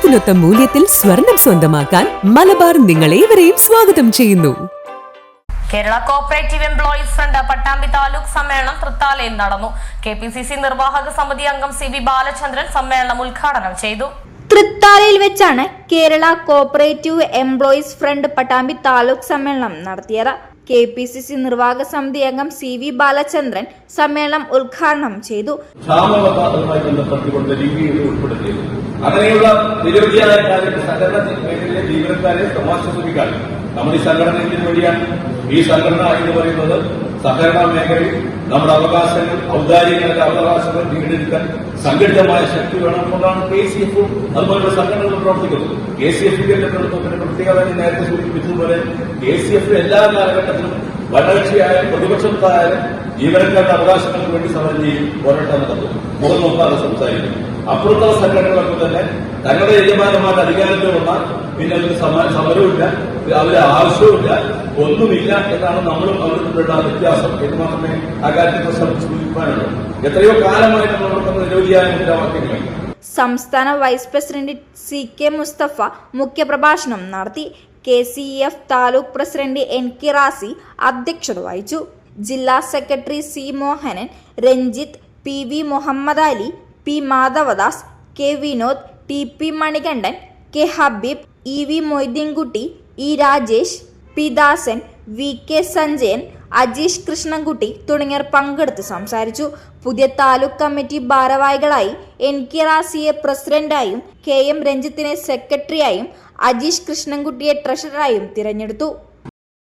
തൂക്കത്തിനൊത്ത മൂല്യത്തിൽ സ്വർണം സ്വന്തമാക്കാൻ മലബാർ നിങ്ങളേവരെയും സ്വാഗതം ചെയ്യുന്നു. Kerala cooperative employees front Pattambi taluk സമ്മേളനം തൃത്താലയിൽ നടന്നു. കെ നിർവാഹക സമിതി അംഗം സി വി ബാലചന്ദ്രൻ സമ്മേളനം ഉദ്ഘാടനം ചെയ്തു. തൃത്താലയിൽ വെച്ചാണ് Kerala cooperative employees front Pattambi taluk സമ്മേളനം നടത്തിയത്. കെ പി സി സി നിർവാഹക സമിതി അംഗം സി വി ബാലചന്ദ്രൻ സമ്മേളനം ഉദ്ഘാടനം ചെയ്തു. അങ്ങനെയുള്ള നിരവധിയായ സംഘടന മേഖലയിലെ ജീവനക്കാരെ സമാശ്വസിപ്പിക്കാൻ നമ്മൾ ഈ സംഘടന ഈ സംഘടന എന്ന് പറയുന്നത് സഹകരണ മേഖലയിൽ നമ്മുടെ അവകാശങ്ങൾ ഔദാര്യങ്ങളുടെ അവകാശങ്ങൾ വീണ്ടെടുക്കാൻ സംഘടിതമായ ശക്തി വേണം എന്നതാണ് കെ സി എഫും അതുപോലുള്ള സംഘടനകൾ പ്രവർത്തിക്കുന്നത്. കെ സി എഫിന്റെ നേതൃത്വത്തിന്റെ പ്രത്യേകത നേരത്തെ സൂചിപ്പിച്ചതുപോലെ കെ സി എഫ് എല്ലാ കാലഘട്ടത്തിലും വരൾച്ചയായാലും പ്രതിപക്ഷത്തായാലും ജീവനക്കാരുടെ അവകാശങ്ങൾക്ക് വേണ്ടി സമരം ചെയ്യും പോരാട്ടം നടത്തും. മുഖം നോക്കാതെ സംസാരിക്കും. അപ്പുറത്തുള്ള സംഘടനകളൊക്കെ തന്നെ തങ്ങളുടെ യജമാനന്മാരുടെ അധികാരത്തിൽ വന്നാൽ പിന്നെ അതിന് സമ- സമരവുമില്ല. അവർ ആവശ്യവുമില്ല. ഒന്നുമില്ല എന്നാണ് നമ്മളും അവരുടെ തമ്മിലുള്ള വ്യത്യാസം. എന്ന് മാത്രമേ ആ കാര്യത്തെ സൂചിപ്പിക്കാനുള്ളൂ എത്രയോ കാലമായി നമ്മൾ നടക്കുന്ന നിരവധിയായ മുദ്രാവാക്യങ്ങൾ. സംസ്ഥാന vice president C K Mustafa മുഖ്യപ്രഭാഷണം നടത്തി. K C F taluk president N K Razi അധ്യക്ഷത വഹിച്ചു. ജില്ലാ secretary C Mohanan Ranjith P V Muhammad Ali P Madhavadas K Vinod T P Manikandan K Habeeb E V Moideenkutty E Rajesh P Dasan V K Sanjayan Ajeesh Krishnankutty തുടങ്ങിയവർ പങ്കെടുത്ത് സംസാരിച്ചു. പുതിയ taluk committee ഭാരവാഹികളായി N K റാസിയെ പ്രസിഡന്റായും K M രഞ്ജിത്തിനെ സെക്രട്ടറിയായും അജീഷ് കൃഷ്ണൻകുട്ടിയെ ട്രഷററായും തിരഞ്ഞെടുത്തു.